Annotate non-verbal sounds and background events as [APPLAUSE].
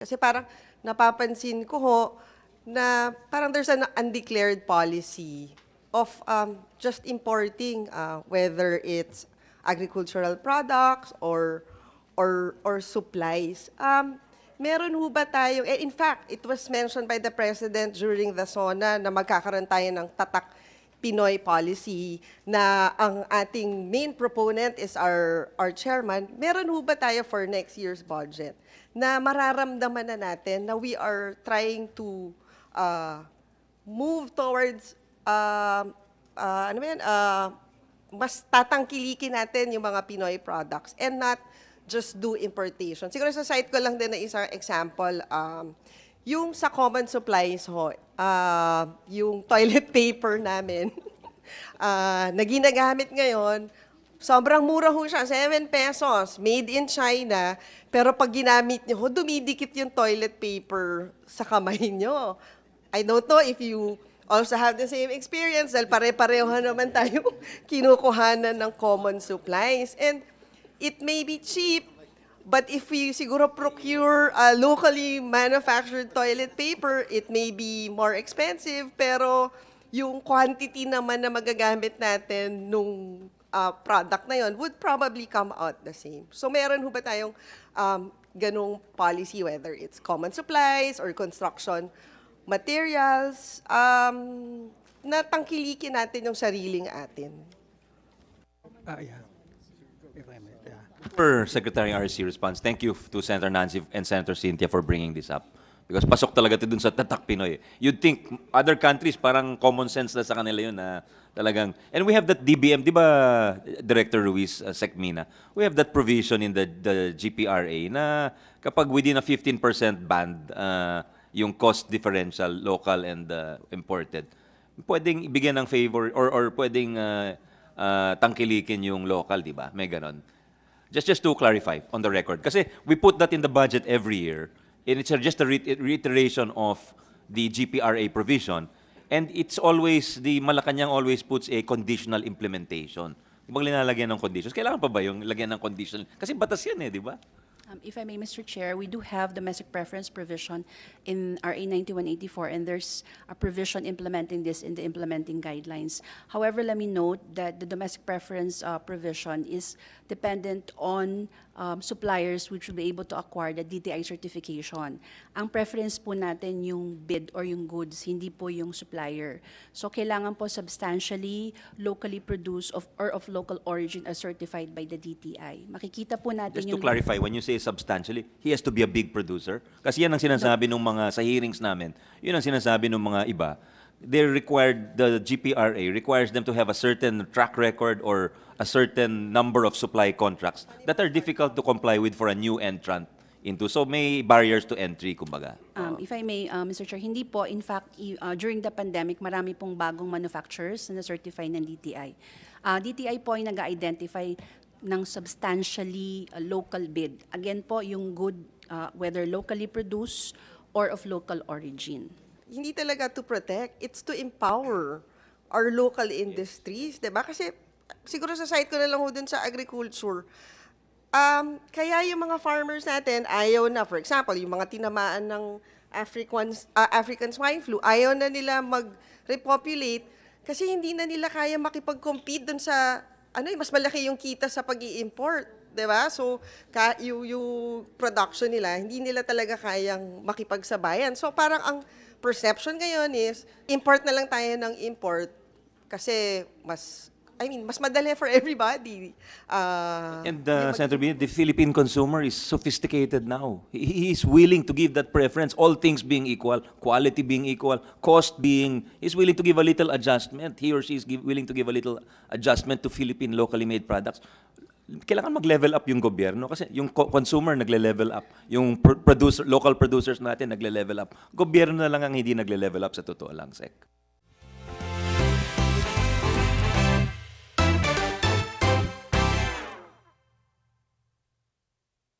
Kasi parang napapansin ko ho na parang there's an undeclared policy of um, just importing uh, whether it's agricultural products or or or supplies. Um, meron ho ba tayo, eh, in fact, it was mentioned by the President during the SONA na magkakaroon tayo ng tatak Pinoy policy na ang ating main proponent is our, our chairman, meron ho ba tayo for next year's budget na mararamdaman na natin na we are trying to uh, move towards uh, uh, ano yan, uh, mas tatangkilikin natin yung mga Pinoy products and not just do importation. Siguro sa site ko lang din na isang example, um, yung sa common supplies ho, ah, yung [LAUGHS] toilet paper namin, [LAUGHS] ah, na ginagamit ngayon, sobrang mura ho siya, 7 pesos, made in China, pero pag ginamit nyo ho, dumidikit yung toilet paper sa kamay nyo. I don't know if you also have the same experience dahil pare-pareho naman tayo [LAUGHS] kinukuhanan ng common supplies. And it may be cheap, but if we siguro procure uh, locally manufactured toilet paper, it may be more expensive, pero yung quantity naman na magagamit natin nung uh, product na yon would probably come out the same. So meron ho ba tayong um, ganong policy, whether it's common supplies or construction materials, um, na tangkilikin natin yung sariling atin? Ah, yeah. If I may, For Secretary RC response, thank you to Senator Nancy and Senator Cynthia for bringing this up. Because pasok talaga ito dun sa tatak Pinoy. You'd think other countries parang common sense na sa kanila yun na talagang and we have that DBM, 'di ba Director Ruiz uh, Secmina? We have that provision in the the GPRA na kapag within a 15% band uh, yung cost differential local and uh, imported, pwedeng ibigyan ng favor or or pwedeng uh, uh, tangkilikin yung local, 'di ba? May ganon. Just just to clarify on the record, kasi we put that in the budget every year, and it's just a re- reiteration of the GPRA provision, and it's always, the Malacanang always puts a conditional implementation. Pag linalagyan ng conditions, kailangan pa ba yung lagyan ng condition? Kasi batas yan eh, di ba? Um, If I may, Mr. Chair, we do have domestic preference provision in RA 9184, and there's a provision implementing this in the implementing guidelines. However, let me note that the domestic preference uh, provision is dependent on um, suppliers which will be able to acquire the DTI certification. Ang preference po natin yung bid or yung goods, hindi po yung supplier. So kailangan po substantially locally produced of, or of local origin as certified by the DTI. Makikita po natin Just to yung... clarify, when you say substantially, he has to be a big producer. Kasi yan ang sinasabi ng mga sa hearings namin. Yun ang sinasabi ng mga iba. They're required, the GPRA requires them to have a certain track record or a certain number of supply contracts that are difficult to comply with for a new entrant into. So may barriers to entry, kumbaga. Um, If I may, uh, Mr. Chair, hindi po, in fact, uh, during the pandemic, marami pong bagong manufacturers na certify ng DTI. Uh, DTI po ay nag-identify ng substantially uh, local bid. Again po, yung good, uh, whether locally produced or of local origin. hindi talaga to protect, it's to empower our local industries, 'di ba? Kasi siguro sa site ko na lang ho dun sa agriculture, um, kaya yung mga farmers natin ayaw na, for example, yung mga tinamaan ng African, ah, African swine flu, ayaw na nila mag-repopulate kasi hindi na nila kaya makipag-compete dun sa, ano eh, mas malaki yung kita sa pag import 'di ba? So, ka, yung, yung production nila, hindi nila talaga kayang makipagsabayan. So, parang ang perception ngayon is, import na lang tayo ng import kasi mas, I mean, mas madali for everybody. Ah, And uh, Senator Bin, the Philippine consumer is sophisticated now. He, he is willing to give that preference, all things being equal, quality being equal, cost being, he's willing to give a little adjustment. He or she is give, willing to give a little adjustment to Philippine locally made products. Kailangan mag-level up yung gobyerno kasi yung co- consumer nagle-level up, yung pr- producer, local producers natin nagle-level up. Gobyerno na lang ang hindi nagle-level up sa totoo lang, Sec.